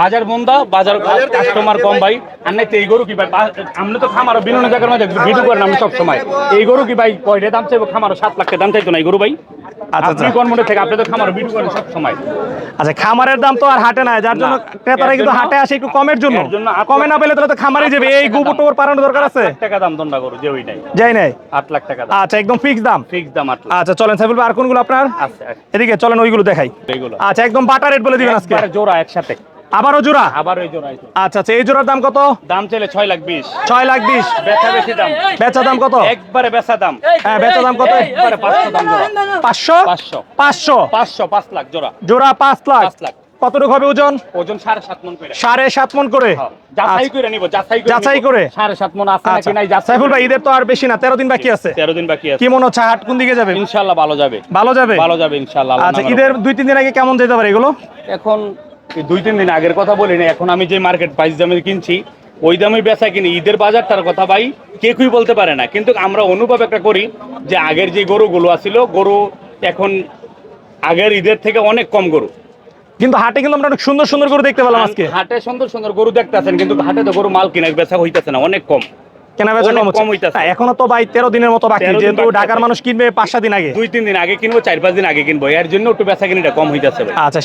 বাজার বন্ধা বাজার কাস্টমার কম ভাই। আর নাই তো এই গরু কি ভাই? আমরা তো খামারও বিনোদন জায়গার মাঝে ভিডিও করেন আমি সব সময়। এই গরু কি ভাই কয়টা দাম চাইব খামারও সাত লাখ দাম চাইতো না এই গরু ভাই? আচ্ছা, আপনি আচ্ছা। কর্মটা থেকে আপনি তো খামারও ভিডিও করেন আচ্ছা খামারের দাম তো আর হাটে নাই যার জন্য ক্রেতারা কিন্তু হাটে আসে একটু কমের জন্য। কমে না পেলে তাহলে তো খামারে যাবে। এই গোবর টোবর দরকার আছে? টাকা দাম দণ্ডা গরু যে ওই নাই। যাই নাই? আট লাখ টাকা আচ্ছা একদম ফিক্স দাম। ফিক্স দাম আট আচ্ছা চলেন সাইফুল ভাই আর কোনগুলো আপনার? আচ্ছা এদিকে চলেন ওইগুলো দেখাই। আচ্ছা একদম বাটা রেট বলে দিবেন আজকে। জোড়া একসাথে। আবারও জোড়া? আবার ওই জোড়া আচ্ছা আচ্ছা এই জোড়ার দাম কত? দাম চাইলে ছয় লাখ বিশ। ছয় লাখ বিশ। বেচা বেশি দাম। বেচা দাম কত? একবারে বেচা দাম। হ্যাঁ বেচা দাম কত? একবারে পাঁচশো দাম জোড়া। পাঁচশো? পাঁচশো। পাঁচশো? পাঁচশো পাঁচ লাখ জোড়া। জোড়া পাঁচ লাখ। পাঁচ লাখ। কতটুকু হবে ওজন? ওজন সাড়ে সাত মন করে। সাড়ে সাত মন করে। হ্যাঁ, যাচাই করে নিব যাচাই করে যাচাই করে? সাড়ে সাত মন আছে আচ্ছা। নাকি নাই যাচাই সাইফুল ভাই ঈদের তো আর বেশি না তেরো দিন বাকি আছে। তেরো দিন বাকি আছে। কি মনে হচ্ছে হাট কোন দিকে যাবে? ইনশাল্লাহ ভালো যাবে। ভালো যাবে? ভালো যাবে ইনশাল্লাহ আচ্ছা ঈদের দুই তিন দিন আগে কেমন যেতে পারে এগুলো? এখন দুই তিন দিন আগের কথা বলি না এখন আমি যে মার্কেট প্রাইস দামে কিনছি ওই দামে বেচা কিনি ঈদের বাজারটার কথা ভাই কে কুই বলতে পারে না। কিন্তু আমরা অনুভব একটা করি যে আগের যে গরুগুলো আছিল গরু এখন আগের ঈদের থেকে অনেক কম গরু। কিন্তু হাটে কিন্তু আমরা অনেক সুন্দর সুন্দর করে দেখতে পেলাম আজকে। হাটে সুন্দর সুন্দর গরু দেখতে আছেন কিন্তু হাটে তো গরু মাল কিনে বেচা হইতেছে না অনেক কম। কেনা বেচা কম কম হচ্ছে। হইতাছে। হ্যাঁ, এখনও তো ভাই তেরো দিনের মতো বাকি যেহেতু ঢাকার মানুষ কিনবে পাঁচ সাত দিন আগে। দুই তিন দিন আগে কিনবো চার পাঁচ দিন আগে কিনবো এর জন্য একটু বেচা কিনিটা কম হইতেছে আচ্ছা